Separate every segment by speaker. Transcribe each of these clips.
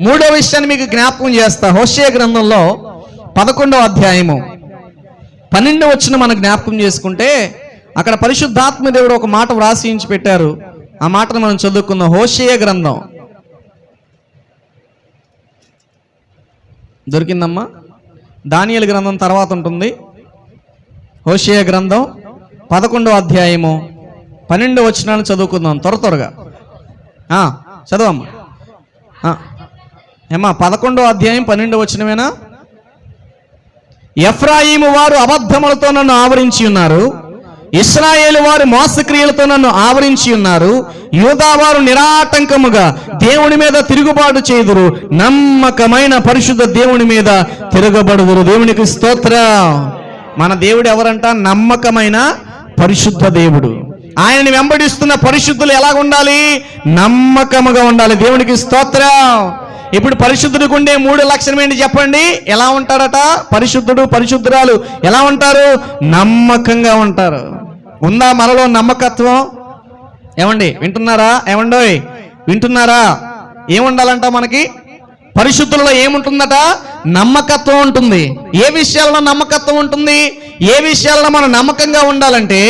Speaker 1: మూడో విషయాన్ని మీకు జ్ఞాపకం చేస్తా. హోషే గ్రంథంలో పదకొండవ అధ్యాయము. పన్నెండు వచ్చిన మనం జ్ఞాపకం చేసుకుంటే అక్కడ పరిశుద్ధాత్మ దేవుడు ఒక మాట వ్రాసించి పెట్టారు. ఆ మాటను మనం చదువుకుందాం. హోషేయ గ్రంథం. దొరికిందమ్మా? దానియల గ్రంథం తర్వాత ఉంటుంది. హోషేయ గ్రంథం పదకొండవ అధ్యాయము. పన్నెండు వచ్చినాలను చదువుకుందాం. త్వర త్వరగా. చదవమ్మా. ఏమా ఏమ్మా అధ్యాయం పన్నెండు వచ్చినవేనా ఎఫ్రాయిము వారు అబద్ధములతో నన్ను ఆవరించి ఉన్నారు. ఇస్రాయేలు వారు మోసక్రియలతో నన్ను ఆవరించి ఉన్నారు. యూదా వారు నిరాటంకముగా దేవుని మీద తిరుగుబాటు చేదురు. నమ్మకమైన పరిశుద్ధ దేవుని మీద తిరగబడుదురు. దేవునికి స్తోత్రం. మన దేవుడు ఎవరంట? నమ్మకమైన పరిశుద్ధ దేవుడు. ఆయనని వెంబడిస్తున్న పరిశుద్ధులు ఎలా ఉండాలి నమ్మకముగా ఉండాలి. దేవునికి స్తోత్రం. ఇప్పుడు పరిశుద్ధుడికి ఉండే మూడు లక్షణం ఏంటి చెప్పండి? ఎలా ఉంటాడట? పరిశుద్ధుడు పరిశుద్ధురాలు ఎలా ఉంటారు? నమ్మకంగా ఉంటారు. ఉందా మనలో నమ్మకత్వం? ఏమండి వింటున్నారా? ఏమండోయ్ వింటున్నారా? ఏముండాలంట మనకి? పరిశుద్ధులలో ఏముంటుందట? నమ్మకత్వం ఉంటుంది. ఏ విషయాల్లో నమ్మకత్వం ఉంటుంది? ఏ విషయాల్లో మనం నమ్మకంగా ఉండాలంటే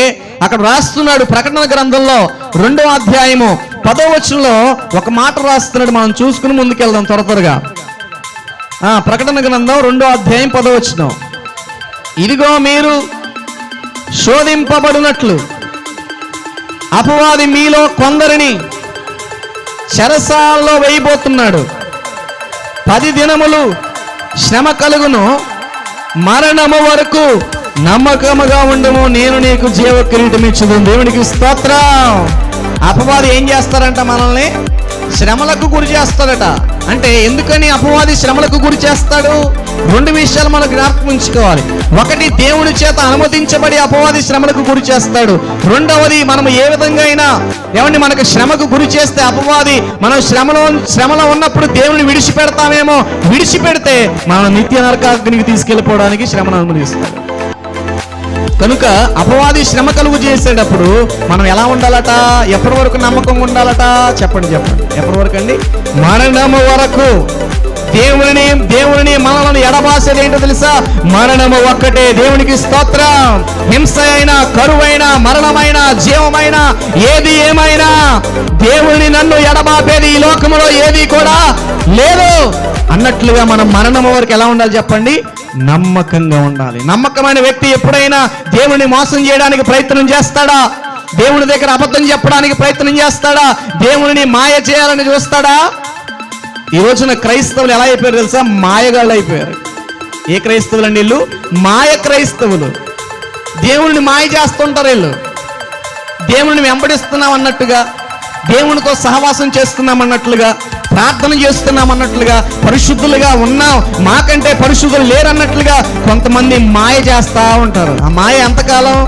Speaker 1: అక్కడ రాస్తున్నాడు ప్రకటన గ్రంథంలో రెండో అధ్యాయము పదో వచనంలో ఒక మాట రాస్తున్నాడు. మనం చూసుకుని ముందుకెళ్దాం త్వర త్వరగా. ప్రకటన గ్రంథం రెండో అధ్యాయం పదో వచనం. ఇదిగో మీరు శోధింపబడినట్లు అపవాది మీలో కొందరిని చెరసాల్లో వేయబోతున్నాడు. పది దినములు శ్రమ కలుగును మరణము వరకు నమ్మకముగా ఉండము నేను నీకు జీవ కిరీటం ఇచ్చుదు దేవునికి స్తోత్రం. అపవాది ఏం చేస్తారంట మనల్ని? శ్రమలకు గురి చేస్తాడట. అంటే ఎందుకని అపవాది శ్రమలకు గురి చేస్తాడు? రెండు విషయాలు మనం జ్ఞాపకం ఉంచుకోవాలి. ఒకటి దేవుని చేత అనుమతించబడి అపవాది శ్రమలకు గురి చేస్తాడు. రెండవది మనం ఏ విధంగా అయినా ఏమండి మనకు శ్రమకు గురి చేస్తే అపవాది మనం శ్రమలో శ్రమలో ఉన్నప్పుడు దేవుని విడిచిపెడతామేమో? విడిచిపెడితే మనం నిత్య నరకాగ్నికి తీసుకెళ్ళిపోవడానికి శ్రమను అనుమతిస్తాడు. కనుక అపవాది శ్రమ కలుగు చేసేటప్పుడు మనం ఎలా ఉండాలట? ఎప్పటి వరకు నమ్మకం ఉండాలట? చెప్పండి చెప్పండి. ఎప్పటి వరకు అండి? మరణము వరకు. దేవుని దేవుని మనలను ఎడబాసేది ఏంటో తెలుసా? మరణము ఒక్కటే దేవునికి స్తోత్రం. హింస అయినా కరువైనా మరణమైన జీవమైన ఏది ఏమైనా దేవుని నన్ను ఎడబాపేది ఈ లోకములో ఏది కూడా లేదు. అన్నట్లుగా మనం మరణం వరకు ఎలా ఉండాలి చెప్పండి? నమ్మకంగా ఉండాలి. నమ్మకమైన వ్యక్తి ఎప్పుడైనా దేవుని మోసం చేయడానికి ప్రయత్నం చేస్తాడా? దేవుని దగ్గర అబద్ధం చెప్పడానికి ప్రయత్నం చేస్తాడా? దేవుని మాయ చేయాలని చూస్తాడా? ఈ రోజున క్రైస్తవులు ఎలా అయిపోయారు తెలుసా? మాయగాళ్ళు అయిపోయారు. ఏ క్రైస్తవులు అండి వీళ్ళు? మాయ క్రైస్తవులు. దేవుని మాయ చేస్తుంటారు వీళ్ళు. దేవుని వెంబడిస్తున్నాం అన్నట్టుగా దేవునితో సహవాసం చేస్తున్నాం అన్నట్లుగా ప్రార్థన చేస్తున్నాం అన్నట్లుగా పరిశుద్ధులుగా ఉన్నాం. మాకంటే పరిశుద్ధులు లేరన్నట్లుగా కొంతమంది మాయ చేస్తా ఉంటారు. ఆ మాయ ఎంతకాలం?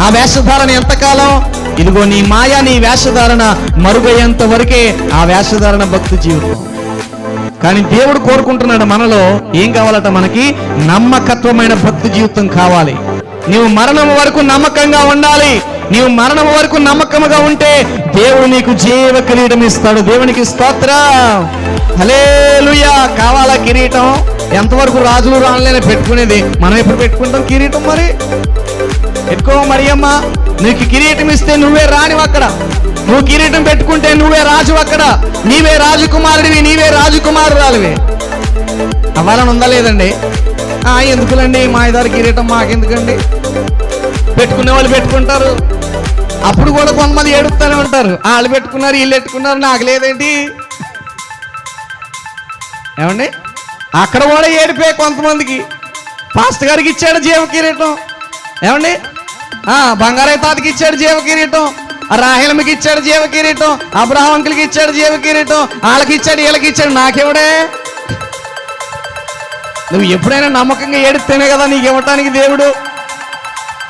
Speaker 1: ఆ వేషధారణ ఎంతకాలం? ఇదిగో నీ మాయ నీ వేషధారణ మరుగయ్యేంత వరకే ఆ వేషధారణ భక్తి జీవితం. కానీ దేవుడు కోరుకుంటున్నాడు మనలో ఏం కావాలట మనకి? నమ్మకత్వమైన భక్తి జీవితం కావాలి. నీవు మరణం వరకు నమ్మకంగా ఉండాలి. నీవు మరణం వరకు నమ్మకముగా ఉంటే దేవుడు నీకు జీవ కిరీటం ఇస్తాడు. దేవునికి స్తోత్ర. హలేలుయా కావాలా కిరీటం? ఎంతవరకు రాజులు రానులేని పెట్టుకునేది? మనం ఎప్పుడు పెట్టుకుంటాం కిరీటం మరి? ఎక్కువ మరియమ్మ నీకు కిరీటం ఇస్తే నువ్వే రానివి అక్కడ. నువ్వు కిరీటం పెట్టుకుంటే నువ్వే రాజు అక్కడ. నీవే రాజకుమారుడివి నీవే రాజకుమారురాలివి. అవ్వాలని ఉందా లేదండి? ఆ, ఎందుకులండి? మా ఇద్దరు కిరీటం మాకెందుకండి? పెట్టుకునే వాళ్ళు పెట్టుకుంటారు. అప్పుడు కూడా కొంతమంది ఏడుస్తూనే ఉంటారు. వాళ్ళు పెట్టుకున్నారు వీళ్ళు పెట్టుకున్నారు నాకు లేదేంటి? ఏమండి? అక్కడ కూడా ఏడిపోయి కొంతమందికి. పాస్ట్ గారికి ఇచ్చాడు జీవ కిరీటం. ఏమండి? ఆ బంగారయ్య తాతకి ఇచ్చాడు జీవ కిరీటం. ఆ రాహిలమ్మకి ఇచ్చాడు జీవ కిరీటం. అబ్రహాం అంకుల్కి ఇచ్చాడు జీవ కిరీటం. వాళ్ళకి ఇచ్చాడు వీళ్ళకి ఇచ్చాడు నాకెవడే? నువ్వు ఎప్పుడైనా నమ్మకంగా ఏడిస్తేనే కదా నీకు ఇవ్వటానికి దేవుడు.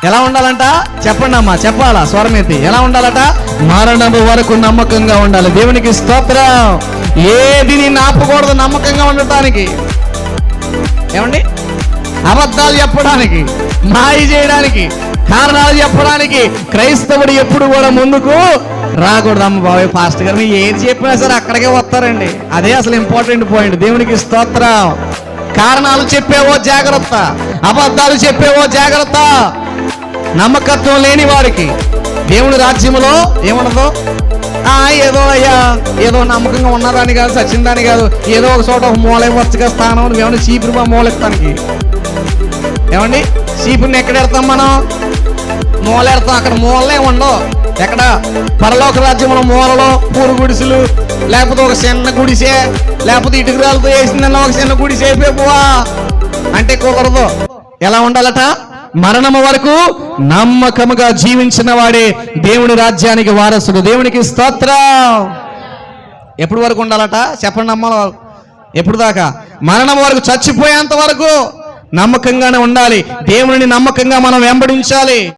Speaker 1: ఎలా ఉండాలంట? చెప్పండి అమ్మా చెప్పాలా? స్వరమెత్తి ఎలా ఉండాలట? మరణము వరకు నమ్మకంగా ఉండాలి. దేవునికి స్తోత్రం. ఏది నీ ఆపకూడదు నమ్మకంగా ఉండటానికి? ఏమండి? అబద్ధాలు చెప్పడానికి మాయ చేయడానికి కారణాలు చెప్పడానికి క్రైస్తవుడు ఎప్పుడు కూడా ముందుకు రాకూడదు అమ్మ బాబాయ్. ఫాస్ట్ గారు మీరు ఏది చెప్పినా సరే అక్కడికే వస్తారండి. అదే అసలు ఇంపార్టెంట్ పాయింట్ దేవునికి స్తోత్రం. కారణాలు చెప్పేవో జాగ్రత్త. అబద్ధాలు చెప్పేవో జాగ్రత్త. నమ్మకత్వం లేని వారికి దేవుని రాజ్యములో ఏముండదు? ఆ ఏదో అయ్యా ఏదో నమ్మకంగా ఉన్నదాని కాదు సచ్చిందని కాదు ఏదో ఒక చోట ఒక మూల వచ్చగా స్థానం ఏమన్నా చీపురు మూలెత్తానికి ఏమండి? చీపుని ఎక్కడ ఎడతాం మనం? మూల ఎడతాం అక్కడ మూలనే ఉండవు. ఎక్కడ? పరలోక రాజ్యంలో మూలలో పూరు గుడిసెలు లేకపోతే ఒక చిన్న గుడిసే లేకపోతే ఇటుకురాలతో వేసిందన్న ఒక చిన్న గుడిసే అయిపోవా అంటే కుదరదు. ఎలా ఉండాలట? మరణము వరకు నమ్మకముగా జీవించిన వాడే దేవుని రాజ్యానికి వారసుడు. దేవునికి స్తోత్రం. ఎప్పుడు వరకు ఉండాలట? చెప్పండి నమ్మాలి ఎప్పుడు దాకా? మరణం వరకు చచ్చిపోయేంత వరకు నమ్మకంగానే ఉండాలి. దేవుని నమ్మకంగా మనం వెంబడించాలి.